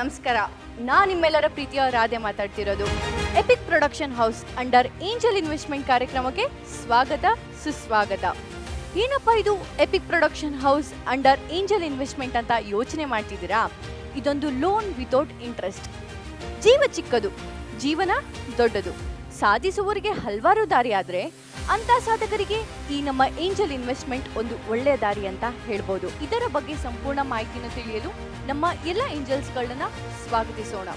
ನಮಸ್ಕಾರ. ನಾ ನಿಮ್ಮೆಲ್ಲರ ಪ್ರೀತಿಯ ರಾಧೆ ಮಾತಾಡ್ತಿರೋದು. Epic production house under angel investment ಕಾರ್ಯಕ್ರಮಕ್ಕೆ ಸ್ವಾಗತ, ಸುಸ್ವಾಗತ. ಏನಪ್ಪ ಇದು epic production house under angel investment ಅಂತ ಯೋಚನೆ ಮಾಡ್ತಿದ್ದೀರಾ? ಇದೊಂದು ಲೋನ್ ವಿತೌಟ್ ಇಂಟ್ರೆಸ್ಟ್ ಜೀವ ಚಿಕ್ಕದು, ಜೀವನ ದೊಡ್ಡದು. ಸಾಧಿಸುವವರಿಗೆ ಹಲವಾರು ದಾರಿ ಆದ್ರೆ ಅಂತ ಸಾಧಕರಿಗೆ ಈ ನಮ್ಮ ಏಂಜಲ್ ಇನ್ವೆಸ್ಟ್ಮೆಂಟ್ ಒಂದು ಒಳ್ಳೆಯ ದಾರಿ ಅಂತ ಹೇಳ್ಬೋದು. ಇದರ ಬಗ್ಗೆ ಸಂಪೂರ್ಣ ಮಾಹಿತಿನ ತಿಳಿಯಲು ನಮ್ಮ ಎಲ್ಲ ಏಂಜಲ್ಸ್ಗಳನ್ನ ಸ್ವಾಗತಿಸೋಣ.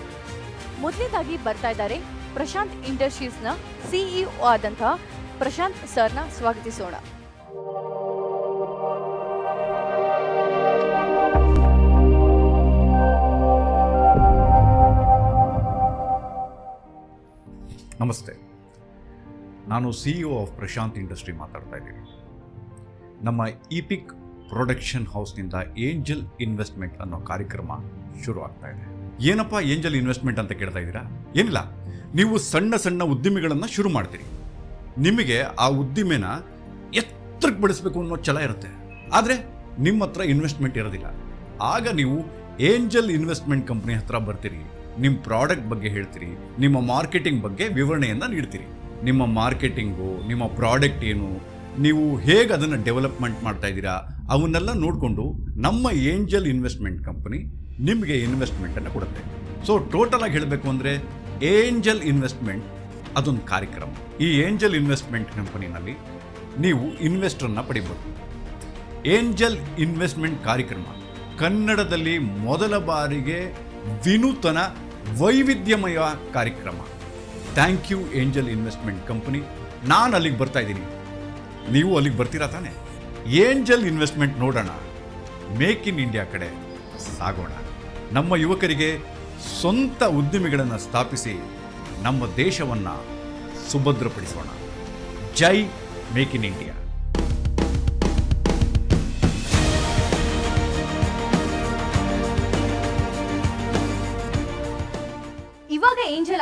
ಮೊದಲನೇದಾಗಿ ಬರ್ತಾ ಇದ್ದಾರೆ ಪ್ರಶಾಂತ್ ಇಂಡಸ್ಟ್ರೀಸ್ನ ಸಿಇಒ ಆದಂತಹ ಪ್ರಶಾಂತ್ ಸರ್ನ ಸ್ವಾಗತಿಸೋಣ. ನಮಸ್ತೆ. ನಾನು C E of Prashant industry ಮಾತಾಡ್ತಾ ಇದ್ದೀನಿ. ನಮ್ಮ ಇಪಿಕ್ ಪ್ರೊಡಕ್ಷನ್ ಹೌಸ್ನಿಂದ ಏಂಜಲ್ ಇನ್ವೆಸ್ಟ್ಮೆಂಟ್ ಅನ್ನೋ ಕಾರ್ಯಕ್ರಮ ಶುರು ಆಗ್ತಾ ಇದೆ. ಏನಪ್ಪ ಏಂಜಲ್ ಇನ್ವೆಸ್ಟ್ಮೆಂಟ್ ಅಂತ ಕೇಳ್ತಾ ಇದ್ದೀರಾ? ಏನಿಲ್ಲ. ನೀವು ಸಣ್ಣ ಸಣ್ಣ ಉದ್ದಿಮೆಗಳನ್ನು ಶುರು ಮಾಡ್ತೀರಿ. ನಿಮಗೆ ಆ ಉದ್ದಿಮೆನ ಎತ್ತರಕ್ಕೆ ಬೆಳೆಸಬೇಕು ಅನ್ನೋ ಛಲ ಇರುತ್ತೆ. ಆದರೆ ನಿಮ್ಮ ಹತ್ರ ಇನ್ವೆಸ್ಟ್ಮೆಂಟ್ ಇರೋದಿಲ್ಲ. ಆಗ ನೀವು ಏಂಜಲ್ ಇನ್ವೆಸ್ಟ್ಮೆಂಟ್ ಕಂಪ್ನಿ ಹತ್ರ ಬರ್ತೀರಿ. ನಿಮ್ಮ ಪ್ರಾಡಕ್ಟ್ ಬಗ್ಗೆ ಹೇಳ್ತೀರಿ, ನಿಮ್ಮ ಮಾರ್ಕೆಟಿಂಗ್ ಬಗ್ಗೆ ವಿವರಣೆಯನ್ನು ನೀಡ್ತೀರಿ. ನಿಮ್ಮ ಮಾರ್ಕೆಟಿಂಗು, ನಿಮ್ಮ ಪ್ರಾಡಕ್ಟ್ ಏನು, ನೀವು ಹೇಗೆ ಅದನ್ನು ಡೆವಲಪ್ಮೆಂಟ್ ಮಾಡ್ತಾ ಇದ್ದೀರಾ, ಅವನ್ನೆಲ್ಲ ನೋಡಿಕೊಂಡು ನಮ್ಮ ಏಂಜಲ್ ಇನ್ವೆಸ್ಟ್ಮೆಂಟ್ ಕಂಪನಿ ನಿಮಗೆ ಇನ್ವೆಸ್ಟ್ಮೆಂಟನ್ನು ಕೊಡುತ್ತೆ. ಸೊ ಟೋಟಲ್ ಆಗಿ ಹೇಳಬೇಕು ಅಂದರೆ ಏಂಜಲ್ ಇನ್ವೆಸ್ಟ್ಮೆಂಟ್ ಅದೊಂದು ಕಾರ್ಯಕ್ರಮ. ಈ ಏಂಜಲ್ ಇನ್ವೆಸ್ಟ್ಮೆಂಟ್ ಕಂಪನಿನಲ್ಲಿ ನೀವು ಇನ್ವೆಸ್ಟ್ರನ್ನು ಪಡಿಬೋದು. ಏಂಜಲ್ ಇನ್ವೆಸ್ಟ್ಮೆಂಟ್ ಕಾರ್ಯಕ್ರಮ ಕನ್ನಡದಲ್ಲಿ ಮೊದಲ ಬಾರಿಗೆ ವಿನೂತನ ವೈವಿಧ್ಯಮಯ ಕಾರ್ಯಕ್ರಮ. Thank you angel investment company ನಾನು ಅಲ್ಲಿಗೆ ಬರ್ತಾ ಇದ್ದೀನಿ. ನೀವು ಅಲ್ಲಿಗೆ ಬರ್ತೀರಾ ತಾನೆ? ಏಂಜಲ್ ಇನ್ವೆಸ್ಟ್ಮೆಂಟ್ ನೋಡೋಣ. ಮೇಕ್ ಇನ್ ಇಂಡಿಯಾ ಕಡೆ ಸಾಗೋಣ. ನಮ್ಮ ಯುವಕರಿಗೆ ಸ್ವಂತ ಉದ್ದಿಮೆಗಳನ್ನು ಸ್ಥಾಪಿಸಿ ನಮ್ಮ ದೇಶವನ್ನು ಸುಭದ್ರಪಡಿಸೋಣ. ಜೈ ಮೇಕ್ ಇನ್ ಇಂಡಿಯಾ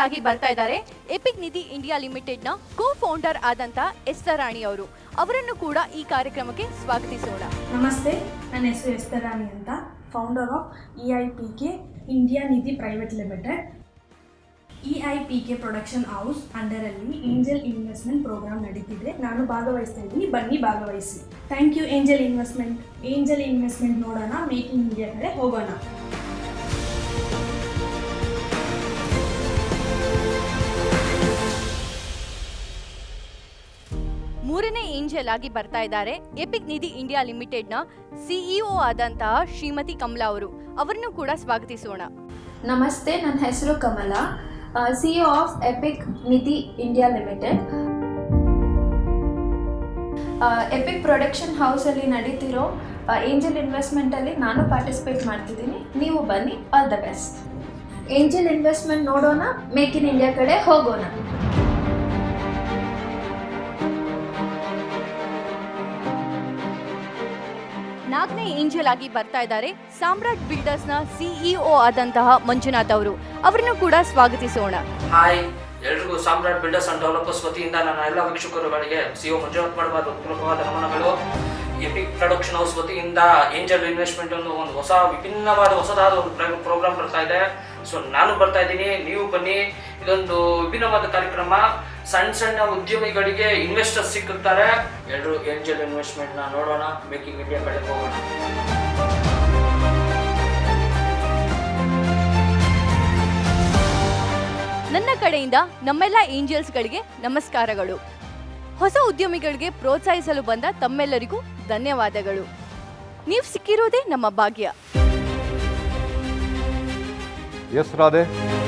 ಆಗಿ ಬರ್ತಾ ಇದ್ದಾರೆ. ಎಪಿಕ್ ನಿಧಿ ಇಂಡಿಯಾ ಲಿಮಿಟೆಡ್ನ ಕೋ ಫೌಂಡರ್ ಆದಂತ ಎಸ್ತರ ರಾಣಿ ಅವರು. ಅವರನ್ನು ಕೂಡ ಈ ಕಾರ್ಯಕ್ರಮಕ್ಕೆ ಸ್ವಾಗತಿಸೋಣ. ನಮಸ್ತೆ, ನನ್ನ ಹೆಸರು ಎಸ್ತರಾಣಿ ಅಂತ. Founder of E I P K India Nidhi private limited E I P K production house ಅಂಡರಲ್ಲಿ angel investment program ನಡೀತಿದೆ. ನಾನು ಭಾಗವಹಿಸ್ತಾ ಇದ್ದೀನಿ. ಬನ್ನಿ, ಭಾಗವಹಿಸಿ. Thank you angel investment angel investment ನೋಡೋಣ ಮೇಕ್ ಇನ್ ಇಂಡಿಯಾ ಕಡೆ ಹೋಗೋಣ. ಏಂಜಲ್ ಆಗಿ ಬರ್ತಾ ಇದ್ದಾರೆ. ಎಪಿಕ್ ನಿಧಿ ಇಂಡಿಯಾ ಲಿಮಿಟೆಡ್ನ ಸಿಇಒ ಆದಂತಹ ಶ್ರೀಮತಿ ಕಮಲಾ ಅವರು, ಅವರನ್ನು ಕೂಡ ಸ್ವಾಗತಿಸೋಣ. ನಮಸ್ತೆ, ನನ್ನ ಹೆಸರು Kamala CEO of epic Nidhi India limited. Epic production ಹೌಸಲ್ಲಿ ನಡೀತಿರೋ ಏಂಜಲ್ ಇನ್ವೆಸ್ಟ್ಮೆಂಟಲ್ಲಿ ನಾನು ಪಾರ್ಟಿಸಿಪೇಟ್ ಮಾಡ್ತಿದ್ದೀನಿ. ನೀವು ಬನ್ನಿ, all the best. Angel investment ನೋಡೋಣ, ಮೇಕ್ ಇನ್ ಇಂಡಿಯಾ ಕಡೆ ಹೋಗೋಣ. ನಾಲ್ಕನೇ ಏಂಜಲ್ ಆಗಿ ಬರ್ತಾ ಇದ್ದಾರೆ. ಸಾಮ್ರಾಟ್ ಬಿಲ್ಡರ್ಸ್ನ ಸಿಇಒ ಆದಂತಹ ಮಂಜುನಾಥ್ ಅವರು. ಅವರನ್ನು ಕೂಡ ಸ್ವಾಗತಿಸೋಣ. ಹಾಯ್, ಎಲ್ರಿಗೂ ಸಾಮ್ರಾಟ್ ಬಿಲ್ಡರ್ಸ್ ಅಂಡ್ ಡೆವಲಪರ್ಸ್ ವತಿಯಿಂದ ನನ್ನ ಎಲ್ಲ ವೀಕ್ಷಕರುಗಳಿಗೆ ಸಿಒ ಮಂಜುನಾಥ್ ಮಾಡಬಾರ್ದು ಪೂರ್ವಕವಾದ ನಮನಗಳು. ಎಪಿಕ್ ಪ್ರೊಡಕ್ಷನ್ ಹೌಸ್ ವತಿಯಿಂದ ಏಂಜಲ್ ಇನ್ವೆಸ್ಟ್ಮೆಂಟ್ ಅನ್ನೋ ಒಂದು ಹೊಸ, ವಿಭಿನ್ನವಾದ ಹೊಸದಾದ ಒಂದು ಪ್ರೋಗ್ರಾಮ್ ಬರ್ತಾ ಇದೆ. ಸೊ ನಾನು ಬರ್ತಾ ಇದ್ದೀನಿ, ನೀವು ಬನ್ನಿ. ಇದೊಂದು ವಿಭಿನ್ನವಾದ ಕಾರ್ಯಕ್ರಮ. ಸಣ್ಣ ಸಣ್ಣ ಉದ್ಯಮಿಗಳಿಗೆ ಇನ್ವೆಸ್ಟರ್ಸ್ ಸಿಕ್ಕುತ್ತಾರೆ ಎಲ್ಲರೂ ಏಂಜಲ್ ಇನ್ವೆಸ್ಟ್ಮೆಂಟ್ನ ನೋಡೋಣ ಮೇಕಿಂಗ್ ಇಂಡಿಯಾ ಕಡೆ ಹೋಗೋಣ. ನನ್ನ ಕಡೆಯಿಂದ ನಮ್ಮೆಲ್ಲ ಏಂಜಲ್ಸ್ಗಳಿಗೆ ನಮಸ್ಕಾರಗಳು. ಹೊಸ ಉದ್ಯಮಿಗಳಿಗೆ ಪ್ರೋತ್ಸಾಹಿಸಲು ಬಂದ ತಮ್ಮೆಲ್ಲರಿಗೂ ಧನ್ಯವಾದಗಳು. ನೀವು ಸಿಕ್ಕಿರೋದೇ ನಮ್ಮ ಭಾಗ್ಯ. Yes Radhe.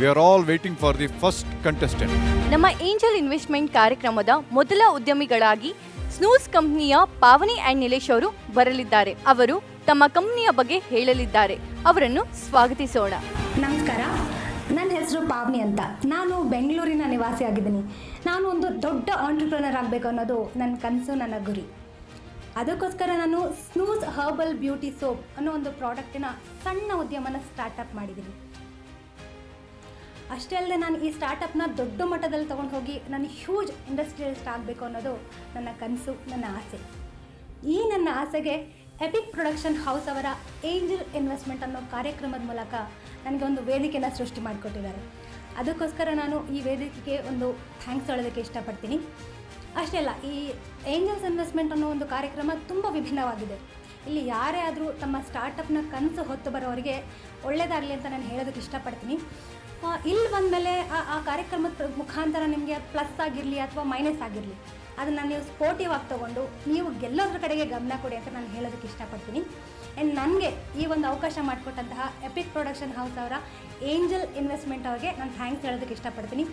We are all waiting for the first contestant ನಮ್ಮ ಏಂಜಲ್ ಇನ್ವೆಸ್ಟ್ಮೆಂಟ್ ಕಾರ್ಯಕ್ರಮದ ಮೊದಲ ಉದ್ಯಮಿಗಳಾಗಿ ಸ್ನೂಸ್ ಕಂಪನಿಯ ಪಾವನಿ ಅಂಡ್ ನಿಲೇಶ್ ಅವರು ಬರಲಿದ್ದಾರೆ. ಅವರು ತಮ್ಮ ಕಂಪನಿಯ ಬಗ್ಗೆ ಹೇಳಲಿದ್ದಾರೆ. ಅವರನ್ನು ಸ್ವಾಗತಿಸೋಣ. ನಮಸ್ಕಾರ. ನನ್ನ ಹೆಸರು ಪಾವನಿ ಅಂತ. ನಾನು ಬೆಂಗಳೂರಿನ ನಿವಾಸಿ ಆಗಿದ್ದೀನಿ. ನಾನು ಒಂದು ದೊಡ್ಡ ಆಂಟ್ರಪ್ರನರ್ ಆಗಬೇಕು ಅನ್ನೋದು ನನ್ನ ಕನಸು ನನ್ನ ಗುರಿ. ಅದಕ್ಕೋಸ್ಕರ ನಾನು ಸ್ನೂಸ್ ಹರ್ಬಲ್ ಬ್ಯೂಟಿ ಸೋಪ್ ಅನ್ನೋ ಒಂದು ಪ್ರಾಡಕ್ಟಿನ ಸಣ್ಣ ಉದ್ಯಮನ ಸ್ಟಾರ್ಟಪ್ ಮಾಡಿದ್ದೀನಿ. ಅಷ್ಟೇ ಅಲ್ಲದೆ ನಾನು ಈ ಸ್ಟಾರ್ಟಪ್ನ ದೊಡ್ಡ ಮಟ್ಟದಲ್ಲಿ ತೊಗೊಂಡು ಹೋಗಿ ನಾನು ಹ್ಯೂಜ್ ಇಂಡಸ್ಟ್ರಿಯಲಿಸ್ಟ್ ಆಗಬೇಕು ಅನ್ನೋದು ನನ್ನ ಕನಸು, ನನ್ನ ಆಸೆ. ಈ ನನ್ನ ಆಸೆಗೆ ಎಪಿಕ್ ಪ್ರೊಡಕ್ಷನ್ ಹೌಸ್ ಅವರ ಏಂಜಲ್ ಇನ್ವೆಸ್ಟ್ಮೆಂಟ್ ಅನ್ನೋ ಕಾರ್ಯಕ್ರಮದ ಮೂಲಕ ನನಗೆ ಒಂದು ವೇದಿಕೆನ ಸೃಷ್ಟಿ ಮಾಡಿಕೊಟ್ಟಿದ್ದಾರೆ. ಅದಕ್ಕೋಸ್ಕರ ನಾನು ಈ ವೇದಿಕೆಗೆ ಒಂದು ಥ್ಯಾಂಕ್ಸ್ ಹೇಳೋದಕ್ಕೆ ಇಷ್ಟಪಡ್ತೀನಿ. ಅಷ್ಟೇ ಅಲ್ಲ, ಈ ಏಂಜಲ್ಸ್ ಇನ್ವೆಸ್ಟ್ಮೆಂಟ್ ಅನ್ನೋ ಒಂದು ಕಾರ್ಯಕ್ರಮ ತುಂಬ ವಿಭಿನ್ನವಾಗಿದೆ. ಇಲ್ಲಿ ಯಾರೇ ಆದರೂ ತಮ್ಮ ಸ್ಟಾರ್ಟಪ್ನ ಕನಸು ಹೊತ್ತು ಬರೋರಿಗೆ ಒಳ್ಳೆಯದಾಗಲಿ ಅಂತ ನಾನು ಹೇಳೋದಕ್ಕೆ ಇಷ್ಟಪಡ್ತೀನಿ. ಇಲ್ಲಿ ಬಂದಮೇಲೆ ಆ ಕಾರ್ಯಕ್ರಮದ ಮುಖಾಂತರ ನಿಮಗೆ ಪ್ಲಸ್ ಆಗಿರಲಿ ಅಥವಾ ಮೈನಸ್ ಆಗಿರಲಿ, ಅದನ್ನು ನೀವು ಸ್ಪೋರ್ಟಿವ್ ಆಗಿ ತೊಗೊಂಡು ನೀವು ಗೆಲ್ಲೋದ್ರ ಕಡೆಗೆ ಗಮನ ಕೊಡಿ ಅಂತ ನಾನು ಹೇಳೋದಕ್ಕೆ ಇಷ್ಟಪಡ್ತೀನಿ. ಆ್ಯಂಡ್ ನನಗೆ ಈ ಒಂದು ಅವಕಾಶ ಮಾಡಿಕೊಟ್ಟಂತಹ ಎಪಿಕ್ ಪ್ರೊಡಕ್ಷನ್ ಹೌಸ್ ಅವರ ಏಂಜಲ್ ಇನ್ವೆಸ್ಟ್ಮೆಂಟ್ ಅವ್ರಿಗೆ ನಾನು ಥ್ಯಾಂಕ್ಸ್ ಹೇಳೋದಕ್ಕೆ ಇಷ್ಟಪಡ್ತೀನಿ.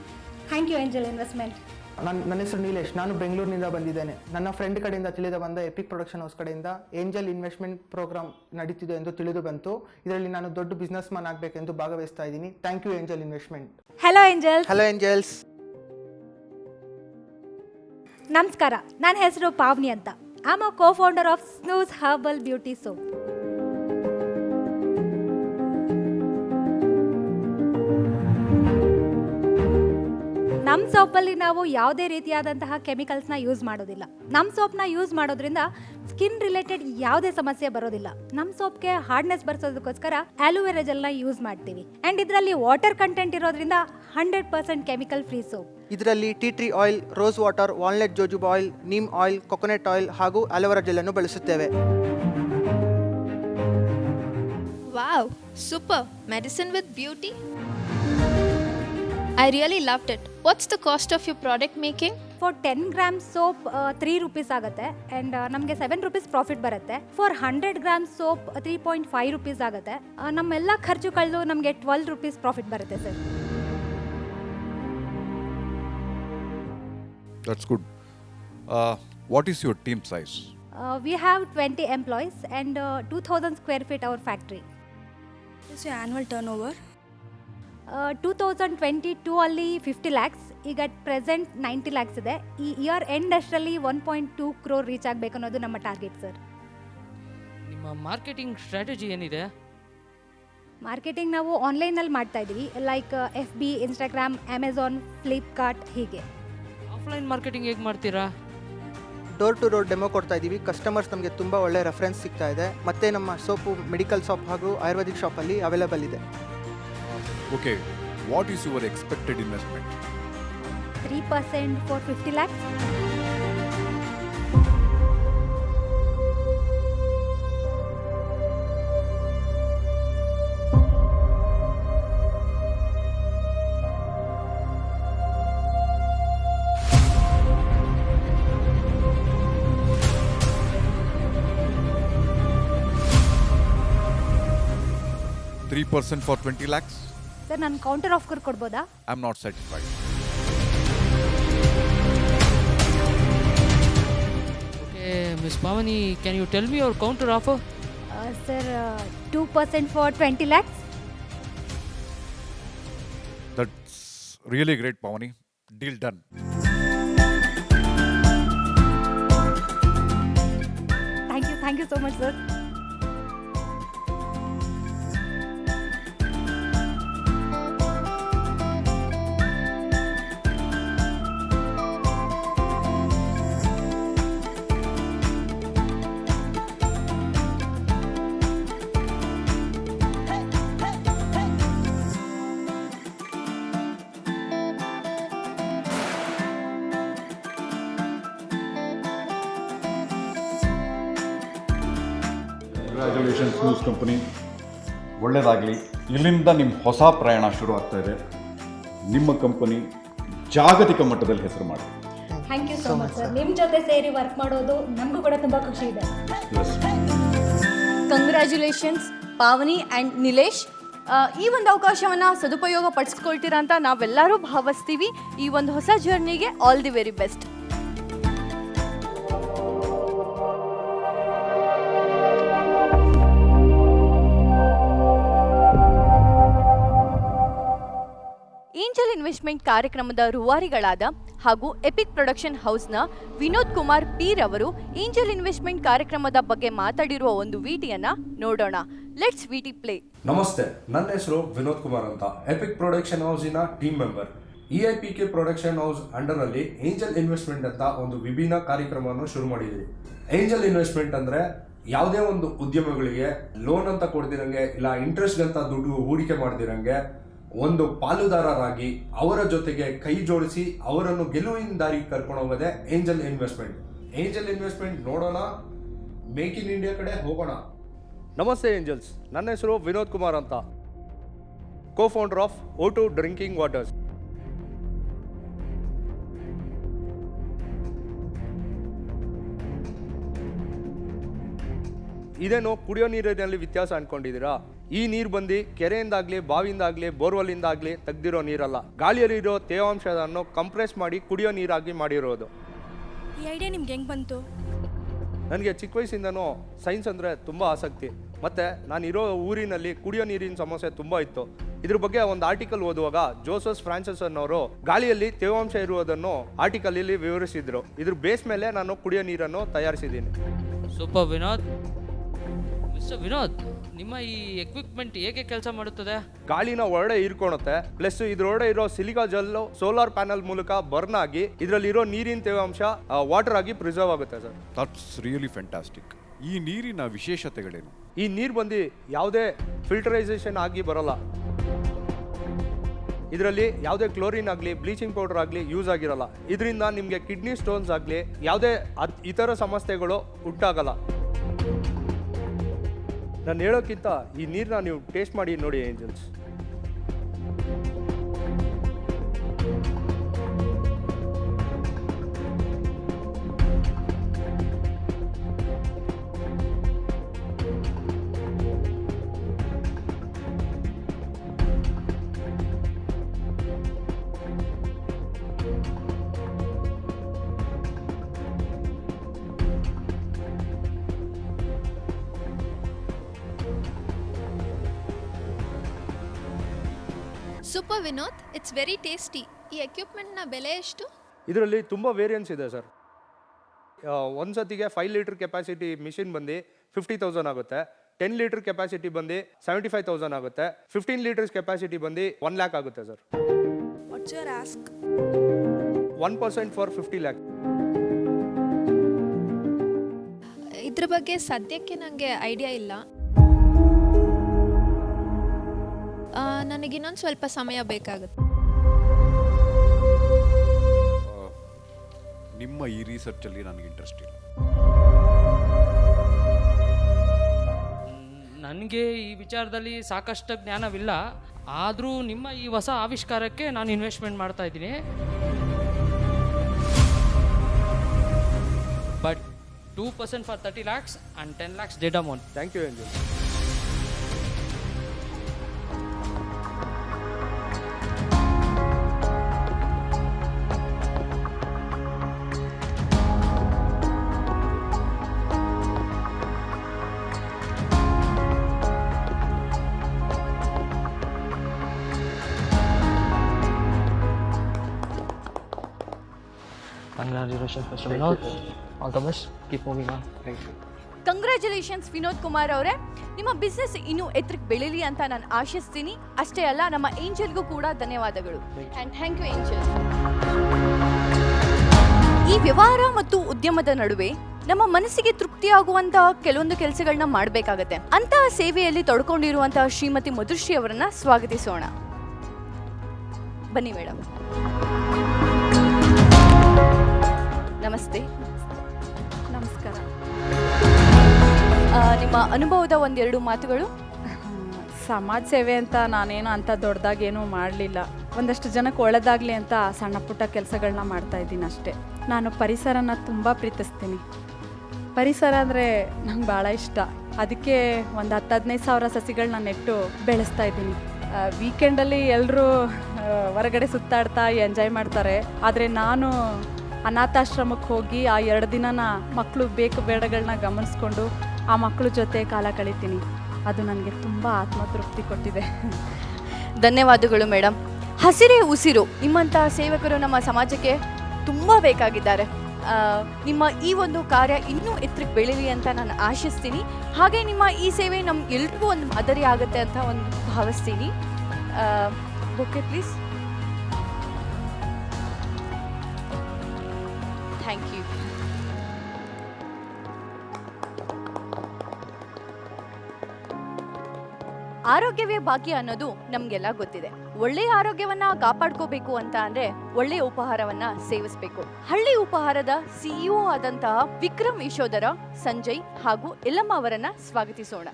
ಥ್ಯಾಂಕ್ ಯು ಏಂಜಲ್ ಇನ್ವೆಸ್ಟ್ಮೆಂಟ್ ನನ್ನ ನನ್ನ ಹೆಸರು ನೀಲೇಶ್. ನಾನು ಬೆಂಗಳೂರಿನಿಂದ ಬಂದಿದ್ದೇನೆ. ನನ್ನ ಫ್ರೆಂಡ್ ಕಡೆಯಿಂದ ತಿಳಿದು ಬಂದ ಎಪಿಕ್ ಪ್ರೊಡಕ್ಷನ್ ಹೌಸ್ ಕಡೆಯಿಂದ ಏಂಜಲ್ ಇನ್ವೆಸ್ಟ್ಮೆಂಟ್ ಪ್ರೋಗ್ರಾಮ್ ನಡೀತಿದೆ ಎಂದು ತಿಳಿದು ಬಂತು. ಇದರಲ್ಲಿ ನಾನು ದೊಡ್ಡ ಬಿಸ್ನೆಸ್ ಮ್ಯಾನ್ ಆಗಬೇಕೆಂದು ಭಾಗವಹಿಸ್ತಾ ಇದ್ದೀನಿ. Thank you angel investment hello angel hello angels ನಮಸ್ಕಾರ. ನನ್ನ ಹೆಸರು ಪಾವ್ನಿ ಅಂತ. Am a co founder of Snoos herbal beauty soap ನಮ್ಮ ಸೋಪಲ್ಲಿ ನಾವು ಯಾವುದೇ ರೀತಿಯಾದಂತಹ ಕೆಮಿಕಲ್ಸ್ನ ಯೂಸ್ ಮಾಡೋದಿಲ್ಲ. ನಮ್ಮ ಸೋಪ್ನ ಯೂಸ್ ಮಾಡೋದ್ರಿಂದ ಸ್ಕಿನ್ ರಿಲೇಟೆಡ್ ಯಾವುದೇ ಸಮಸ್ಯೆ ಬರೋದಿಲ್ಲ. ನಮ್ಮ ಸೋಪ್ಗೆ ಹಾರ್ಡ್ನೆಸ್ ಬರ್ಸೋದಕ್ಕೋಸ್ಕರ ಆಲೋವೆರಾ ಜೆಲ್ನ ಯೂಸ್ ಮಾಡ್ತೀವಿ. ಆ್ಯಂಡ್ ಇದರಲ್ಲಿ ವಾಟರ್ ಕಂಟೆಂಟ್ ಇರೋದ್ರಿಂದ hundred percent chemical free soap. ಇದರಲ್ಲಿ tea tree oil rose water walnut jojoba oil neem oil coconut oil ಹಾಗೂ ಅಲೋವೆರಾ ಜೆಲ್ಲನ್ನು ಬಳಸುತ್ತೇವೆ. Wow super. Medicine with beauty? I really loved it. What's the cost of your product making? For ten gram soap three rupees ಆಗುತ್ತೆ and ನಮಗೆ seven rupees profit ಬರುತ್ತೆ for hundred gram soap three point five rupees ಆಗುತ್ತೆ ಆ, ನಮ್ಮೆಲ್ಲ ಖರ್ಚು ಕಳೆದು ನಮಗೆ twelve rupees profit ಬರುತ್ತೆ sir That's good. Uh, what is your team size? We have twenty employees and two thousand square feet our factory is annual turnover two thousand twenty two ಅಲ್ಲಿ fifty lakhs ಈಗ at present ninety lakhs ಇದೆ. ಈ year end ಅಷ್ಟರಲ್ಲಿ one point two crore reach ಆಗಬೇಕು ಅನ್ನೋದು ನಮ್ಮ target sir ನಿಮ್ಮ marketing strategy ಏನಿದೆ? ಮಾರ್ಕೆಟಿಂಗ್ ನಾವು ಆನ್ಲೈನಲ್ಲಿ ಮಾಡ್ತಾ ಇದ್ದೀವಿ like F B Instagram Amazon Flipkart ಹೀಗೆ. ಆಫ್ಲೈನ್ ಮಾರ್ಕೆಟಿಂಗ್ ಹೇಗೆ ಮಾಡ್ತೀರಾ? ಡೋರ್ ಟು ಡೋರ್ ಡೆಮೋ ಕೊಡ್ತಾ ಇದ್ದೀವಿ ಕಸ್ಟಮರ್ಸ್ ನಮಗೆ ತುಂಬ ಒಳ್ಳೆ ರೆಫರೆನ್ಸ್ ಸಿಗ್ತಾ ಇದೆ. ಮತ್ತು ನಮ್ಮ ಸೋಪು ಮೆಡಿಕಲ್ ಶಾಪ್ ಹಾಗೂ ಆಯುರ್ವೇದಿಕ್ ಶಾಪಲ್ಲಿ ಅವೈಲೇಬಲ್ ಇದೆ. Okay, what is your expected investment? 3% for 50 lakhs. Three percent for 20 lakhs? Sir ನಾನು ಕೌಂಟರ್ ಆಫರ್ ಕೊಡ್ಬೋದಾ I'm not satisfied. Okay miss Pavani can you tell me ಅವ್ರ counter offer sir two percent for twenty lakhs That's really great, Pavani. Deal done. Thank you thank you so much sir congratulations news company ಒಳ್ಳೆಯದಾಗಲಿ ಇಲ್ಲಿಂದ ನಿಮ್ಮ ಹೊಸ ಪ್ರಯಾಣ ಶುರು ಆಗ್ತಾ ಇದೆ. ನಿಮ್ಮ ಕಂಪನಿ ಜಾಗತಿಕ ಮಟ್ಟದಲ್ಲಿ ಹೆಸರು ಮಾಡಿ. Thank you so much sir ನಿಮ್ಮ ಜೊತೆ ಸೇರಿ ವರ್ಕ್ ಮಾಡೋದು ನಮಗೂ ಕೂಡ ತುಂಬ ಖುಷಿ ಇದೆ. ಕಂಗ್ರ್ಯಾಚುಲೇಷನ್ಸ್ ಪಾವನಿ ಆ್ಯಂಡ್ ನಿಲೇಶ್ ಆ, ಈ ಒಂದು ಅವಕಾಶವನ್ನು ಸದುಪಯೋಗ ಪಡಿಸ್ಕೊಳ್ತೀರಾ ಅಂತ ನಾವೆಲ್ಲರೂ ಭಾವಿಸ್ತೀವಿ. ಈ ಒಂದು ಹೊಸ ಜರ್ನಿಗೆ all the very best investment ಕಾರ್ಯಕ್ರಮದ ರೂವಾರಿಗಳಾದ ಹಾಗೂ ಎಪಿಕ್ ಪ್ರೊಡಕ್ಷನ್ ಹೌಸ್ನ ವಿನೋದ್ ಕುಮಾರ್ ಪೀರ್ ಅವರು ಏಂಜಲ್ ಇನ್ವೆಸ್ಟ್ಮೆಂಟ್ ಕಾರ್ಯಕ್ರಮದ ಬಗ್ಗೆ ಮಾತಾಡಿರುವ ಒಂದು ವಿಟಿಯನ್ನ ನೋಡೋಣ. Let's VT play. ನಮಸ್ತೆ, ನನ್ನ ಹೆಸರು ವಿನೋದ್ ಕುಮಾರ್ ಅಂತ. EPIC production ಹೌಸಿನ team member. E I P K production house under ಅಲ್ಲಿ ಏಂಜಲ್ ಇನ್ವೆಸ್ಟ್ಮೆಂಟ್ ಅಂತ ಒಂದು ವಿಭಿನ್ನ ಕಾರ್ಯಕ್ರಮವನ್ನು ಶುರು ಮಾಡಿದ್ದೀವಿ ಏಂಜಲ್ ಇನ್ವೆಸ್ಟ್ಮೆಂಟ್ ಅಂದ್ರೆ ಯಾವುದೇ ಒಂದು ಉದ್ಯಮಗಳಿಗೆ ಲೋನ್ ಅಂತ ಕೊಡ್ದಿರಂಗೆ ಇಲ್ಲ ಇಂಟ್ರೆಸ್ಟ್ ಅಂತ ದುಡ್ಡು ಹೂಡಿಕೆ ಮಾಡ್ದಿರಂಗೆ ಒಂದು ಪಾಲುದಾರರಾಗಿ ಅವರ ಜೊತೆಗೆ ಕೈ ಜೋಡಿಸಿ ಅವರನ್ನು ಗೆಲುವಿನ ದಾರಿ ಕರ್ಕೊಂಡು ಹೋಗೋದೇ ಏಂಜಲ್ ಇನ್ವೆಸ್ಟ್ಮೆಂಟ್. ಏಂಜಲ್ ಇನ್ವೆಸ್ಟ್ಮೆಂಟ್ ನೋಡೋಣ, ಮೇಕ್ ಇನ್ ಇಂಡಿಯಾ ಕಡೆ ಹೋಗೋಣ. ನಮಸ್ತೆ ಏಂಜಲ್ಸ್, ನನ್ನ ಹೆಸರು ವಿನೋದ್ ಕುಮಾರ್ ಅಂತ. Co founder of O two drinking waters ಇದೇನು ಕುಡಿಯೋ ನೀರಿನಲ್ಲಿ ವ್ಯತ್ಯಾಸ ಅನ್ಕೊಂಡಿದ್ದೀರಾ? ಈ ನೀರು ಬಂದು ಕೆರೆಯಿಂದಾಗಲಿ ಬಾವಿಯಿಂದಾಗಲಿ ಬೋರ್ವೆಲ್ಲಿಂದಾಗಲಿ ತೆಗ್ದಿರೋ ನೀರಲ್ಲ. ಗಾಳಿಯಲ್ಲಿರೋ ತೇವಾಂಶವನ್ನು ಕಂಪ್ರೆಸ್ ಮಾಡಿ ಕುಡಿಯೋ ನೀರಾಗಿ ಮಾಡಿರೋದು. ಈ ಐಡಿಯಾ ನಿಮ್ಗೆ ಹೆಂಗೆ ಬಂತು? ನನಗೆ ಚಿಕ್ಕ ವಯಸ್ಸಿಂದನೂ ಸೈನ್ಸ್ ಅಂದರೆ ತುಂಬ ಆಸಕ್ತಿ. ಮತ್ತು ನಾನಿರೋ ಊರಿನಲ್ಲಿ ಕುಡಿಯೋ ನೀರಿನ ಸಮಸ್ಯೆ ತುಂಬ ಇತ್ತು. ಇದ್ರ ಬಗ್ಗೆ ಒಂದು ಆರ್ಟಿಕಲ್ ಓದುವಾಗ ಜೋಸಸ್ ಫ್ರಾನ್ಸಿಸ್ ಅನ್ನೋರು ಗಾಳಿಯಲ್ಲಿ ತೇವಾಂಶ ಇರುವುದನ್ನು ಆರ್ಟಿಕಲಲ್ಲಿ ವಿವರಿಸಿದ್ರು. ಇದ್ರ ಬೇಸ್ ಮೇಲೆ ನಾನು ಕುಡಿಯೋ ನೀರನ್ನು ತಯಾರಿಸಿದ್ದೀನಿ. ಸೂಪರ್ ವಿನೋದ್. ಮಿಸ್ಟರ್ ವಿನೋದ್ ನಿಮ್ಮ ಈ ಎಕ್ವಿಪ್ಮೆಂಟ್ ಹೇಗೆ ಕೆಲಸ ಮಾಡುತ್ತದೆ? ಗಾಳಿನ ಒಳಗಡೆ ಹೀರ್ಕೊಳುತ್ತೆ ಪ್ಲಸ್ ಇದ್ರೊಳಗಡೆ ಇರೋ ಸಿಲಿಕಾ ಜಲ್ಲು ಸೋಲಾರ್ ಪ್ಯಾನಲ್ ಮೂಲಕ ಬರ್ನ್ ಆಗಿ ಇದರಲ್ಲಿರೋ ನೀರಿನ ತೇವಾಂಶ ವಾಟರ್ ಆಗಿ ಪ್ರಿಸರ್ವ್ ಆಗುತ್ತೆ ಸರ್. ದಟ್ಸ್ ರಿಯಲಿ ಫ್ಯಾಂಟಾಸ್ಟಿಕ್ ಈ ನೀರಿನ ವಿಶೇಷತೆಗಳೇನು? ಈ ನೀರು ಬಂದು ಯಾವುದೇ ಫಿಲ್ಟರೈಸೇಷನ್ ಆಗಿ ಬರಲ್ಲ. ಇದರಲ್ಲಿ ಯಾವುದೇ ಕ್ಲೋರಿನ್ ಆಗಲಿ ಬ್ಲೀಚಿಂಗ್ ಪೌಡರ್ ಆಗಲಿ ಯೂಸ್ ಆಗಿರಲ್ಲ. ಇದರಿಂದ ನಿಮಗೆ ಕಿಡ್ನಿ ಸ್ಟೋನ್ಸ್ ಆಗಲಿ ಯಾವುದೇ ಅದ್- ಇತರ ಸಮಸ್ಯೆಗಳು ಉಂಟಾಗಲ್ಲ. ನಾನು ಹೇಳೋಕ್ಕಿಂತ ಈ ನೀರನ್ನ ನೀವು ಟೇಸ್ಟ್ ಮಾಡಿ ನೋಡಿ angels super Vinod it's very tasty ಈ ಎಕ್ವಿಪ್ಮೆಂಟ್ನ ಬೆಲೆ ಎಷ್ಟು? ಇದರಲ್ಲಿ ತುಂಬ ವೇರಿಯನ್ಸ್ ಇದೆ ಸರ್ ಒಂದು ಸತಿಗೆ ಫೈವ್ ಲೀಟರ್ ಕೆಪಾಸಿಟಿ ಮಿಷಿನ್ ಬಂದು ಫಿಫ್ಟಿ ತೌಸಂಡ್ ಆಗುತ್ತೆ. ಟೆನ್ ಲೀಟರ್ ಕೆಪಾಸಿಟಿ ಬಂದು ಸೆವೆಂಟಿ ಫೈವ್ ತೌಸಂಡ್ ಆಗುತ್ತೆ. ಫಿಫ್ಟೀನ್ ಲೀಟರ್ಸ್ ಕೆಪಾಸಿಟಿ ಬಂದು ಒನ್ ಲ್ಯಾಕ್ ಆಗುತ್ತೆ sir what's your ask one percent for fifty lakh ಇದ್ರ ಬಗ್ಗೆ ಸದ್ಯಕ್ಕೆ ನನಗೆ ಐಡಿಯಾ ಇಲ್ಲ. ನನಗಿನ್ನೊಂದು ಸ್ವಲ್ಪ ಸಮಯ ಬೇಕಾಗುತ್ತೆ. ನಿಮ್ಮ ಈ ರಿಸರ್ಚಲ್ಲಿ ನನಗೆ ಇಂಟ್ರೆಸ್ಟ್ ಇಲ್ಲ. ನನಗೆ ಈ ವಿಚಾರದಲ್ಲಿ ಸಾಕಷ್ಟು ಜ್ಞಾನವಿಲ್ಲ. ಆದರೂ ನಿಮ್ಮ ಈ ಹೊಸ ಆವಿಷ್ಕಾರಕ್ಕೆ ನಾನು ಇನ್ವೆಸ್ಟ್ಮೆಂಟ್ ಮಾಡ್ತಾ ಇದ್ದೀನಿ. But two percent for thirty lakhs and ten lakhs debt amount thank you you congratulations Vinod Kumar ಅವರೇ. ನಿಮ್ಮ ಬಿಸ್ನೆಸ್ ಇನ್ನೂ ಎತ್ತರಕ್ಕೆ ಬೆಳೀಲಿ ಅಂತ ನಾನು ಆಶಿಸ್ತೀನಿ. ಅಷ್ಟೇ ಅಲ್ಲ ನಮ್ಮ ಏಂಜಲ್ಗೂ ಕೂಡ ಧನ್ಯವಾದಗಳು. ಆ್ಯಂಡ್ ಥ್ಯಾಂಕ್ ಯು ಏಂಜಲ್ ಈ ವ್ಯವಹಾರ ಮತ್ತು ಉದ್ಯಮದ ನಡುವೆ ನಮ್ಮ ಮನಸ್ಸಿಗೆ ತೃಪ್ತಿಯಾಗುವಂತಹ ಕೆಲವೊಂದು ಕೆಲಸಗಳನ್ನ ಮಾಡಬೇಕಾಗತ್ತೆ. ಅಂತಹ ಸೇವೆಯಲ್ಲಿ ತೊಡ್ಕೊಂಡಿರುವಂತಹ ಶ್ರೀಮತಿ ಮಧುಶ್ರೀ ಅವರನ್ನ ಸ್ವಾಗತಿಸೋಣ. ಬನ್ನಿ ಮೇಡಮ್. ನಮಸ್ತೆ. ನಮಸ್ಕಾರ. ನಿಮ್ಮ ಅನುಭವದ ಒಂದೆರಡು ಮಾತುಗಳು? ಸಮಾಜ ಸೇವೆ ಅಂತ ನಾನೇನು ಅಂತ ದೊಡ್ಡದಾಗೇನೂ ಮಾಡಲಿಲ್ಲ. ಒಂದಷ್ಟು ಜನಕ್ಕೆ ಒಳ್ಳೆದಾಗಲಿ ಅಂತ ಸಣ್ಣ ಪುಟ್ಟ ಕೆಲಸಗಳನ್ನ ಮಾಡ್ತಾ ಇದ್ದೀನಿ ಅಷ್ಟೇ. ನಾನು ಪರಿಸರನ ತುಂಬ ಪ್ರೀತಿಸ್ತೀನಿ. ಪರಿಸರ ಅಂದರೆ ನಂಗೆ ಭಾಳ ಇಷ್ಟ. ಅದಕ್ಕೆ ಒಂದು ಹತ್ತು ಹದಿನೈದು ಸಾವಿರ ಸಸಿಗಳನ್ನ ನೆಟ್ಟು ಬೆಳೆಸ್ತಾ ಇದ್ದೀನಿ. ವೀಕೆಂಡಲ್ಲಿ ಎಲ್ಲರೂ ಹೊರಗಡೆ ಸುತ್ತಾಡ್ತಾ ಎಂಜಾಯ್ ಮಾಡ್ತಾರೆ. ಆದರೆ ನಾನು ಅನಾಥಾಶ್ರಮಕ್ಕೆ ಹೋಗಿ ಆ ಎರಡು ದಿನನ ಮಕ್ಕಳು ಬೇಕು ಬೇಡಗಳನ್ನ ಗಮನಿಸ್ಕೊಂಡು ಆ ಮಕ್ಕಳ ಜೊತೆ ಕಾಲ ಕಳಿತೀನಿ. ಅದು ನನಗೆ ತುಂಬ ಆತ್ಮತೃಪ್ತಿ ಕೊಟ್ಟಿದೆ. ಧನ್ಯವಾದಗಳು ಮೇಡಮ್ ಹಸಿರೇ ಉಸಿರು ನಿಮ್ಮಂಥ ಸೇವಕರು ನಮ್ಮ ಸಮಾಜಕ್ಕೆ ತುಂಬ ಬೇಕಾಗಿದ್ದಾರೆ. ನಿಮ್ಮ ಈ ಒಂದು ಕಾರ್ಯ ಇನ್ನೂ ಎತ್ತರಕ್ಕೆ ಬೆಳೀಲಿ ಅಂತ ನಾನು ಆಶಿಸ್ತೀನಿ. ಹಾಗೆ ನಿಮ್ಮ ಈ ಸೇವೆ ನಮ್ಮ ಎಲ್ರಿಗೂ ಒಂದು ಮಾದರಿ ಆಗುತ್ತೆ ಅಂತ ಒಂದು ಭಾವಿಸ್ತೀನಿ. ಓಕೆ ಪ್ಲೀಸ್ ಆರೋಗ್ಯವೇ ಭಾಗ್ಯ ಅನ್ನೋದು ನಮ್ಗೆಲ್ಲ ಗೊತ್ತಿದೆ. ಒಳ್ಳೆಯ ಆರೋಗ್ಯವನ್ನ ಕಾಪಾಡ್ಕೋಬೇಕು ಅಂತ ಅಂದ್ರೆ ಒಳ್ಳೆಯ ಉಪಹಾರವನ್ನ ಸೇವಿಸಬೇಕು. ಹಳ್ಳಿ ಉಪಹಾರದ ಸಿಇಒ ಆದಂತಹ ವಿಕ್ರಮ್ ಯಶೋಧರ, ಸಂಜಯ್ ಹಾಗೂ ಎಲ್ಲಮ್ಮ ಅವರನ್ನ ಸ್ವಾಗತಿಸೋಣ.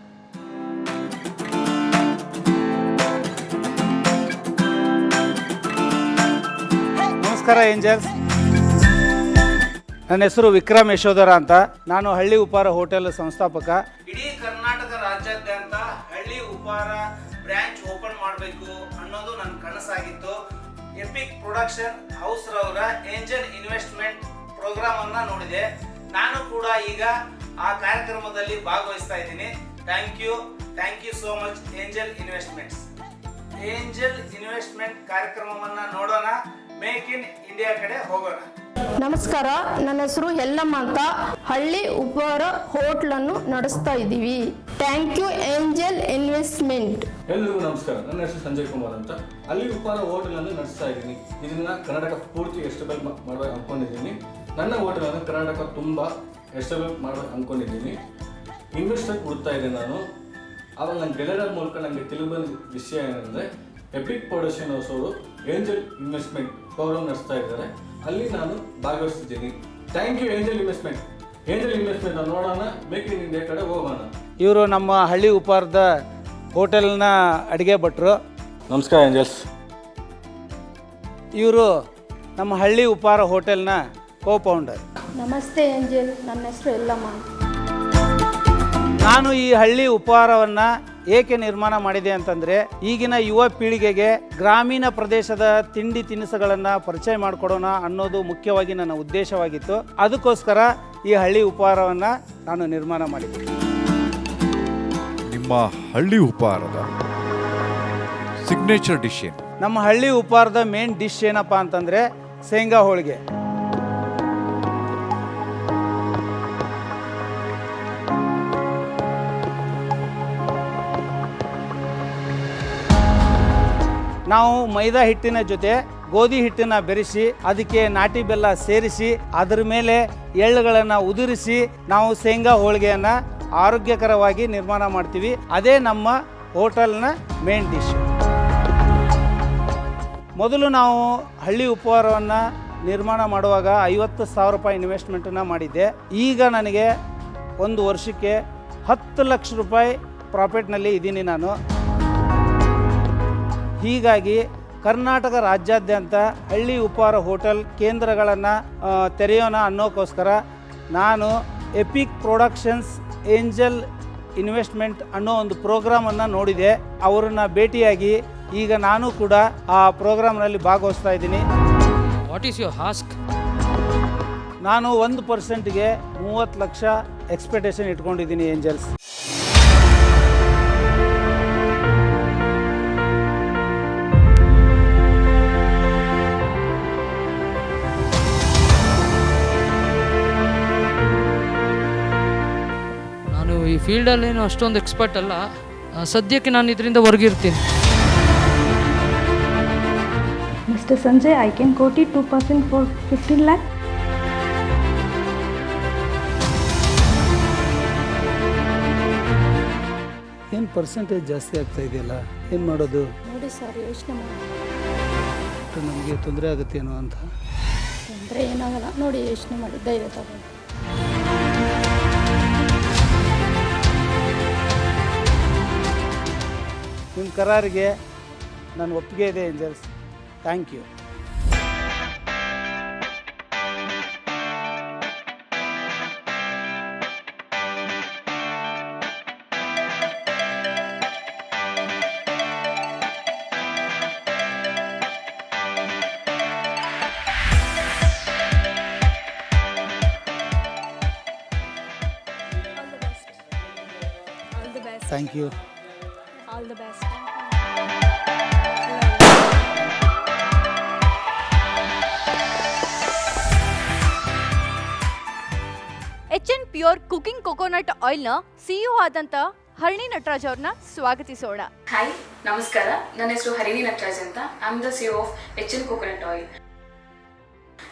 ನಮಸ್ಕಾರ ಏಂಜಲ್ಸ್. ನನ್ನ ಹೆಸರು ವಿಕ್ರಮ್ ಯಶೋಧರ ಅಂತ. ನಾನು ಹಳ್ಳಿ ಉಪಾರ ಹೋಟೆಲ್ ಸಂಸ್ಥಾಪಕ. ಇಡೀ ಕರ್ನಾಟಕ ರಾಜ್ಯಾದ್ಯಂತ ಹಳ್ಳಿ ಉಪಾರ ಬ್ರಾಂಚ್ ಓಪನ್ ಮಾಡಬೇಕು ಅನ್ನೋದು ನನ್ನ ಕನಸಾಗಿತ್ತು. ಎಪಿಕ್ ಪ್ರೊಡಕ್ಷನ್ ಹೌಸ್ ರವರ ಏಂಜಲ್ ಇನ್ವೆಸ್ಟ್ಮೆಂಟ್ ಪ್ರೋಗ್ರಾಮ್ ಅನ್ನ ನೋಡಿದೆ. ನಾನು ಕೂಡ ಈಗ ಆ ಕಾರ್ಯಕ್ರಮದಲ್ಲಿ ಭಾಗವಹಿಸ್ತಾ ಇದ್ದೀನಿ. Thank you thank you so much angel investments angel investment ಕಾರ್ಯಕ್ರಮವನ್ನ ನೋಡೋಣ. ಮೇಕ್ ಇನ್ ಇಂಡಿಯಾ ಕಡೆ ಹೋಗೋಣ. ನಮಸ್ಕಾರ. ನನ್ನ ಹೆಸರು ಎಲ್ಲಮ್ಮ ಅಂತ ಹಳ್ಳಿ ಉಪಹಾರ ಹೋಟ್ಲನ್ನು ನಡೆಸ್ತಾ ಇದ್ದೀವಿ. ಥ್ಯಾಂಕ್ ಯು ಏಂಜಲ್ ಇನ್ವೆಸ್ಟ್ಮೆಂಟ್ ಎಲ್ಲರಿಗೂ ನಮಸ್ಕಾರ. ನನ್ನ ಹೆಸರು ಸಂಜಯ್ ಕುಮಾರ್ ಅಂತ. ಅಲ್ಲಿ ಉಪಹಾರ ಹೋಟೆಲ್ ಅನ್ನು ನಡೆಸ್ತಾ ಇದ್ದೀನಿ. ಇದನ್ನ ಕರ್ನಾಟಕ ಪೂರ್ತಿ ಎಸ್ಟೇಬಲ್ ಮಾಡಬೇಕು ಅನ್ಕೊಂಡಿದ್ದೀನಿ. ನನ್ನ ಹೋಟೆಲ್ ಅನ್ನು ಕರ್ನಾಟಕ ತುಂಬ ಎಸ್ಟೇಬಲ್ ಮಾಡಬೇಕು ಅನ್ಕೊಂಡಿದ್ದೀನಿ. ಇನ್ವೆಸ್ಟರ್ ಹುಡುಕ್ತಾ ಇದ್ದೆ ನಾನು. ಆವಾಗ ನನ್ನ ಗೆಳೆಯರ ಮೂಲಕ ನನಗೆ ತಿಳಿದು ವಿಷಯ ಏನಂದರೆ ಎಪಿಕ್ ಪ್ರೊಡಕ್ಷನ್ ಹೌಸ್ ಅವರು ಏಂಜಲ್ ಇನ್ವೆಸ್ಟ್ಮೆಂಟ್ ಪ್ರೋಗ್ರಾಮ್ ನಡೆಸ್ತಾ ಇದ್ದಾರೆ. ಅಲ್ಲಿ ನಾನು ಭಾಗವಹಿಸ್ತಿದ್ದೀನಿ. Thank you angel investment angel investment ನೋಡೋಣ. ಮೇಕ್ ಇನ್ ಇಂಡಿಯಾ ಕಡೆ ಹೋಗೋಣ. ಇವರು ನಮ್ಮ ಹಳ್ಳಿ ಉಪಹಾರದ ಹೋಟೆಲ್ನ ಅಡುಗೆ ಭಟ್ರು. ನಮಸ್ಕಾರ ಏಂಜಲ್ಸ್ ಇವರು ನಮ್ಮ ಹಳ್ಳಿ ಉಪಹಾರ ಹೋಟೆಲ್ನ ಕೋ ಫೌಂಡರ್ ನಮಸ್ತೆ ಏಂಜಲ್ ನನ್ನ ಹೆಸರು ಎಲ್ಲಮ್ಮ. ನಾನು ಈ ಹಳ್ಳಿ ಉಪಹಾರವನ್ನ ಏಕೆ ನಿರ್ಮಾಣ ಮಾಡಿದೆ ಅಂತಂದ್ರೆ ಈಗಿನ ಯುವ ಪೀಳಿಗೆಗೆ ಗ್ರಾಮೀಣ ಪ್ರದೇಶದ ತಿಂಡಿ ತಿನಿಸುಗಳನ್ನು ಪರಿಚಯ ಮಾಡಿಕೊಡೋಣ ಅನ್ನೋದು ಮುಖ್ಯವಾಗಿ ನನ್ನ ಉದ್ದೇಶವಾಗಿತ್ತು. ಅದಕ್ಕೋಸ್ಕರ ಈ ಹಳ್ಳಿ ಉಪಹಾರವನ್ನ ನಾನು ನಿರ್ಮಾಣ ಮಾಡಿದೆ. ನಿಮ್ಮ ಹಳ್ಳಿ ಉಪಹಾರದ ಸಿಗ್ನೇಚರ್ ಡಿಶ್ ಏನು? ನಮ್ಮ ಹಳ್ಳಿ ಉಪಹಾರದ ಮೇನ್ ಡಿಶ್ ಏನಪ್ಪ ಅಂತಂದ್ರೆ ಶೇಂಗಾ ಹೋಳಿಗೆ. ನಾವು ಮೈದಾ ಹಿಟ್ಟಿನ ಜೊತೆ ಗೋಧಿ ಹಿಟ್ಟನ್ನು ಬೆರೆಸಿ, ಅದಕ್ಕೆ ನಾಟಿ ಬೆಲ್ಲ ಸೇರಿಸಿ, ಅದರ ಮೇಲೆ ಎಳ್ಳುಗಳನ್ನು ಉದುರಿಸಿ, ನಾವು ಶೇಂಗಾ ಹೋಳಿಗೆಯನ್ನು ಆರೋಗ್ಯಕರವಾಗಿ ನಿರ್ಮಾಣ ಮಾಡ್ತೀವಿ. ಅದೇ ನಮ್ಮ ಹೋಟೆಲ್ನ ಮೇನ್ ಡಿಶ್ ಮೊದಲು ನಾವು ಹಳ್ಳಿ ಉಪಹಾರವನ್ನು ನಿರ್ಮಾಣ ಮಾಡುವಾಗ ಐವತ್ತು ಸಾವಿರ ರೂಪಾಯಿ ಇನ್ವೆಸ್ಟ್ಮೆಂಟನ್ನು ಮಾಡಿದ್ದೆ. ಈಗ ನನಗೆ ಒಂದು ವರ್ಷಕ್ಕೆ ಹತ್ತು ಲಕ್ಷ ರೂಪಾಯಿ ಪ್ರಾಫಿಟ್ನಲ್ಲಿ ಇದ್ದೀನಿ ನಾನು. ಹೀಗಾಗಿ ಕರ್ನಾಟಕ ರಾಜ್ಯಾದ್ಯಂತ ಹಳ್ಳಿ ಉಪಹಾರ ಹೋಟೆಲ್ ಕೇಂದ್ರಗಳನ್ನು ತೆರೆಯೋಣ ಅನ್ನೋಕ್ಕೋಸ್ಕರ ನಾನು ಎಪಿಕ್ ಪ್ರೊಡಕ್ಷನ್ಸ್ ಏಂಜಲ್ ಇನ್ವೆಸ್ಟ್ಮೆಂಟ್ ಅನ್ನೋ ಒಂದು ಪ್ರೋಗ್ರಾಮನ್ನು ನೋಡಿದೆ. ಅವರನ್ನು ಭೇಟಿಯಾಗಿ ಈಗ ನಾನು ಕೂಡ ಆ ಪ್ರೋಗ್ರಾಮ್ನಲ್ಲಿ ಭಾಗವಹಿಸ್ತಾ ಇದ್ದೀನಿ. ವಾಟ್ ಈಸ್ ಯುವರ್ ಹಾಸ್ಕ್ ನಾನು ಒಂದು ಪರ್ಸೆಂಟ್ಗೆ ಮೂವತ್ತು ಲಕ್ಷ ಎಕ್ಸ್ಪೆಕ್ಟೇಷನ್ ಇಟ್ಕೊಂಡಿದ್ದೀನಿ ಏಂಜಲ್ಸ್ ಫೀಲ್ಡಲ್ಲೇನು ಅಷ್ಟೊಂದು ಎಕ್ಸ್ಪರ್ಟ್ ಅಲ್ಲ. ಸದ್ಯಕ್ಕೆ ನಾನು ಇದರಿಂದ ಹೊರಗಿರ್ತೀನಿ. Mr. Sanjay, I can quote it 2% for 15 lakh. ಏನು ಪರ್ಸೆಂಟೇಜ್ ಜಾಸ್ತಿ ಆಗ್ತಾ ಇದೆಯಲ್ಲ? ಏನು ಮಾಡೋದು? ನೋಡಿ ಸರ್ ಯೋಚನೆ ಮಾಡಿ. ನಮಗೆ ತೊಂದರೆ ಆಗುತ್ತೇನೋ ಅಂತ? ತೊಂದರೆ ಏನಾಗಲ್ಲ. ನೋಡಿ ಯೋಚನೆ ಮಾಡಿ ಧೈರ್ಯ ತಗೊಂಡು ನಿಮ್ಮ ಕರಾರಿಗೆ ನನ್ನ ಒಪ್ಪಿಗೆ ಇದೆ angels. Thank you. Thank you all the best H N pure cooking coconut ಆಯಿಲ್ನ CEO ಆದಂತ ಹರಿಣಿ ನಟರಾಜ್ ಅವ್ರನ್ನ ಸ್ವಾಗತಿಸೋಣ. ಹಾಯ್ ನಮಸ್ಕಾರ. ನನ್ನ ಹೆಸರು ಹರಿಣಿ ನಟರಾಜ್ ಅಂತ. I am the C of H N coconut oil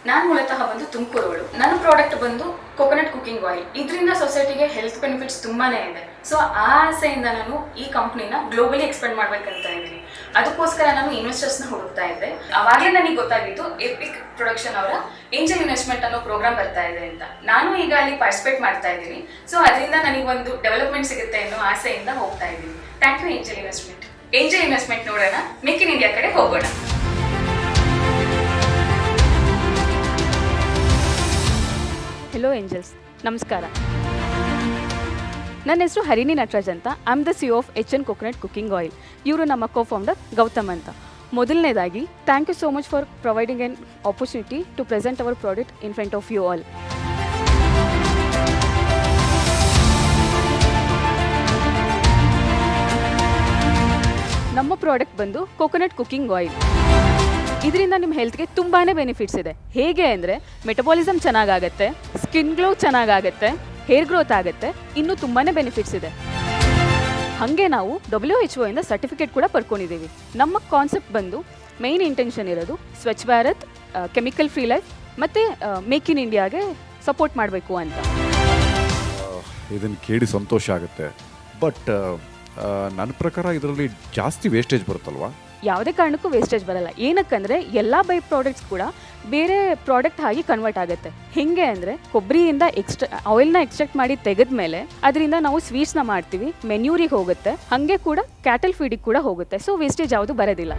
ನಾನು ಮೂಲತಃ ಬಂದು ತುಮಕೂರವಳು. ನನ್ನ ಪ್ರಾಡಕ್ಟ್ ಬಂದು ಕೊಕೊನಟ್ ಕುಕಿಂಗ್ ಆಯಿಲ್ ಇದರಿಂದ ಸೊಸೈಟಿಗೆ ಹೆಲ್ತ್ ಬೆನಿಫಿಟ್ಸ್ ತುಂಬಾನೇ ಇದೆ. ಸೊ ಆ ಆಸೆಯಿಂದ ನಾನು ಈ ಕಂಪ್ನಿನ ಗ್ಲೋಬಲಿ ಎಕ್ಸ್ಪೆಂಡ್ ಮಾಡ್ಬೇಕಂತ ಇದ್ದೀನಿ. ಅದಕ್ಕೋಸ್ಕರ ನಾನು ಇನ್ವೆಸ್ಟರ್ಸ್ನ ಹುಡುಕ್ತಾ ಇದ್ದೆ. ಅವಾಗಲೇ ನನಗೆ ಗೊತ್ತಾಗಿತ್ತು ಎಪಿಕ್ ಪ್ರೊಡಕ್ಷನ್ ಅವರ ಏಂಜಲ್ ಇನ್ವೆಸ್ಟ್ಮೆಂಟ್ ಅನ್ನೋ ಪ್ರೋಗ್ರಾಮ್ ಬರ್ತಾ ಇದೆ ಅಂತ. ನಾನು ಈಗ ಅಲ್ಲಿ ಪಾರ್ಟಿಸಿಪೇಟ್ ಮಾಡ್ತಾ ಇದ್ದೀನಿ. ಸೊ ಅದರಿಂದ ನನಗೆ ಒಂದು ಡೆವಲಪ್ಮೆಂಟ್ ಸಿಗುತ್ತೆ ಅನ್ನೋ ಆಸೆಯಿಂದ ಹೋಗ್ತಾ ಇದ್ದೀನಿ. Thank you angel investment angel investment ನೋಡೋಣ. ಮೇಕ್ ಇನ್ ಇಂಡಿಯಾ ಕಡೆ ಹೋಗೋಣ. ಹೆಲೋ ಏಂಜಲ್ಸ್ ನಮಸ್ಕಾರ. ನನ್ನ ಹೆಸರು ಹರಿಣಿ ನಟರಾಜ್ ಅಂತ. Am the C of H N coconut cooking oil ಇವರು ನಮ್ಮ ಕೋ ಫೌಂಡರ್ ಗೌತಮ್ ಅಂತ. ಮೊದಲನೇದಾಗಿ thank you so much for providing an opportunity to present our product in front of you all ನಮ್ಮ ಪ್ರಾಡಕ್ಟ್ ಬಂದು ಕೊಕೊನಟ್ ಕುಕಿಂಗ್ ಆಯಿಲ್ ಇದರಿಂದ ನಿಮ್ಮ ಹೆಲ್ತ್ಗೆ ತುಂಬಾ benefits ಇದೆ. ಹೇಗೆ ಅಂದರೆ ಮೆಟಬಾಲಿಸಮ್ ಚೆನ್ನಾಗಾಗತ್ತೆ ಸ್ಕಿನ್ ಗ್ಲೋ ಚೆನ್ನಾಗಾಗತ್ತೆ, ಹೇರ್ ಗ್ರೋತ್ ಆಗುತ್ತೆ, ಇನ್ನೂ ತುಂಬಾ ಬೆನಿಫಿಟ್ಸ್ ಇದೆ. ಹಾಗೆ ನಾವು ಡಬ್ಲ್ಯೂ ಎಚ್ ಒ ಇಂದ ಸರ್ಟಿಫಿಕೇಟ್ ಕೂಡ ಪಡ್ಕೊಂಡಿದ್ದೀವಿ ನಮ್ಮ ಕಾನ್ಸೆಪ್ಟ್ ಬಂದು ಮೈನ್ ಇಂಟೆನ್ಷನ್ ಇರೋದು Swachh Bharat chemical free life ಮತ್ತು ಮೇಕ್ ಇನ್ ಇಂಡಿಯಾಗೆ ಸಪೋರ್ಟ್ ಮಾಡಬೇಕು ಅಂತ. ಇದನ್ನು ಕೇಳಿ ಸಂತೋಷ ಆಗುತ್ತೆ. ಬಟ್ ನನ್ನ ಪ್ರಕಾರ ಇದರಲ್ಲಿ ಜಾಸ್ತಿ ವೇಸ್ಟೇಜ್ ಬರುತ್ತಲ್ವಾ? ಯಾವುದೇ ಕಾರಣಕ್ಕೂ ವೇಸ್ಟೇಜ್ ಬರಲ್ಲ. ಏನಕ್ಕಂದರೆ ಎಲ್ಲ ಬೈ ಪ್ರಾಡಕ್ಟ್ಸ್ ಕೂಡ ಬೇರೆ ಪ್ರಾಡಕ್ಟ್ ಆಗಿ ಕನ್ವರ್ಟ್ ಆಗುತ್ತೆ. ಹೆಂಗೆ ಅಂದರೆ ಕೊಬ್ಬರಿಯಿಂದ ಎಕ್ಸ್ಟ್ರಾ ಆಯಿಲ್ನ ಎಕ್ಸ್ಟ್ರಾಕ್ಟ್ ಮಾಡಿ ತೆಗೆದ ಮೇಲೆ ಅದರಿಂದ ನಾವು ಸ್ವೀಟ್ಸ್ನ ಮಾಡ್ತೀವಿ ಮೆನ್ಯೂರಿಗೆ ಹೋಗುತ್ತೆ ಹಾಗೆ ಕೂಡ ಕ್ಯಾಟಲ್ ಫೀಡಿಗೆ ಕೂಡ ಹೋಗುತ್ತೆ. ಸೊ ವೇಸ್ಟೇಜ್ ಯಾವುದು ಬರೋದಿಲ್ಲ.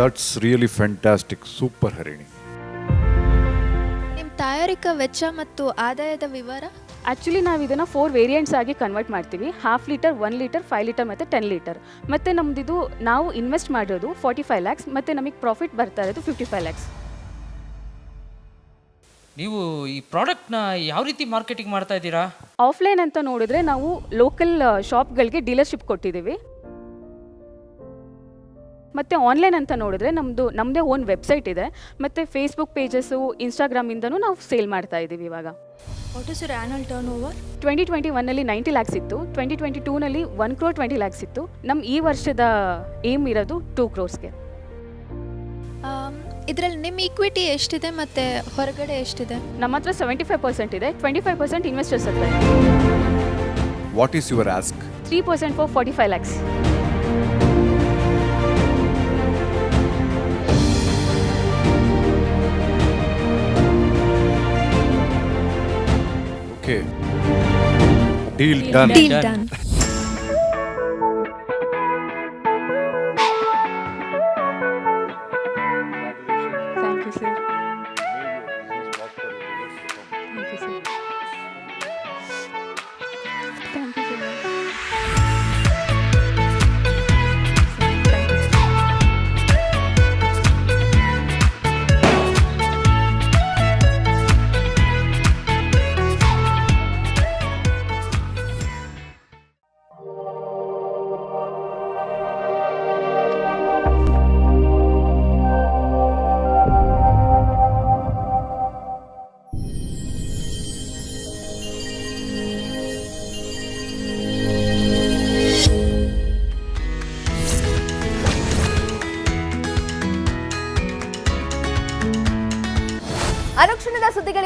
That's really fantastic super Harini. ನಿಮ್ಮ ತಯಾರಿಕಾ ವೆಚ್ಚ ಮತ್ತು ಆದಾಯದ ವಿವರ? ಆ್ಯಕ್ಚುಲಿ ನಾವು ಇದನ್ನು ಫೋರ್ ವೇರಿಯಂಟ್ಸ್ ಆಗಿ ಕನ್ವರ್ಟ್ ಮಾಡ್ತೀವಿ. Half litre one litre five litre ಮತ್ತು ಟೆನ್ ಲೀಟರ್ ಮತ್ತು ನಮ್ಮದಿದು ನಾವು ಇನ್ವೆಸ್ಟ್ ಮಾಡಿರೋದು ಫಾರ್ಟಿ ಫೈವ್ ಲ್ಯಾಕ್ಸ್ ಮತ್ತು ನಮಗೆ ಪ್ರಾಫಿಟ್ ಬರ್ತಾ ಇರೋದು ಫಿಫ್ಟಿ ಫೈವ್ ಲ್ಯಾಕ್ಸ್ ನೀವು ಈ ಪ್ರಾಡಕ್ಟ್ನ ಯಾವ ರೀತಿ ಮಾರ್ಕೆಟಿಂಗ್ ಮಾಡ್ತಾ ಇದ್ದೀರಾ? ಆಫ್ಲೈನ್ ಅಂತ ನೋಡಿದ್ರೆ ನಾವು ಲೋಕಲ್ ಶಾಪ್ಗಳಿಗೆ ಡೀಲರ್ಶಿಪ್ ಕೊಟ್ಟಿದ್ದೀವಿ. ಮತ್ತು ಆನ್ಲೈನ್ ಅಂತ ನೋಡಿದ್ರೆ ನಮ್ಮದು ನಮ್ಮದೇ ಓನ್ ವೆಬ್ಸೈಟ್ ಇದೆ. ಮತ್ತು ಫೇಸ್ಬುಕ್ ಪೇಜಸ್ಸು ಇನ್ಸ್ಟಾಗ್ರಾಮಿಂದನೂ ನಾವು ಸೇಲ್ ಮಾಡ್ತಾ ಇದ್ದೀವಿ ಇವಾಗ. What is your annual turn over twenty twenty ಒನ್ನಲ್ಲಿ ನೈಂಟಿ ಲ್ಯಾಕ್ಸ್ ಇತ್ತು. ಟ್ವೆಂಟಿ ಟ್ವೆಂಟಿ ಟೂನಲ್ಲಿ ಒನ್ ಕ್ರೋರ್ ಟ್ವೆಂಟಿ ಲ್ಯಾಕ್ಸ್ ಇತ್ತು. ನಮ್ಮ ಈ ವರ್ಷದ ಏಮ್ ಇರೋದು ಟೂ ಕ್ರೋರ್ಸ್ಗೆ ಇದರಲ್ಲಿ ನಿಮ್ಮ ಈಕ್ವಿಟಿ ಎಷ್ಟಿದೆ ಮತ್ತು ಹೊರಗಡೆ ಎಷ್ಟಿದೆ? ನಮ್ಮ ಹತ್ರ ಸೆವೆಂಟಿ ಫೈವ್ ಪರ್ಸೆಂಟ್ ಇದೆ. ಟ್ವೆಂಟಿ ಫೈವ್ ಪರ್ಸೆಂಟ್ ಇನ್ವೆಸ್ಟರ್ಸ್ ಹತ್ರ. What is your ask three percent for forty five lakhs okay. Deal done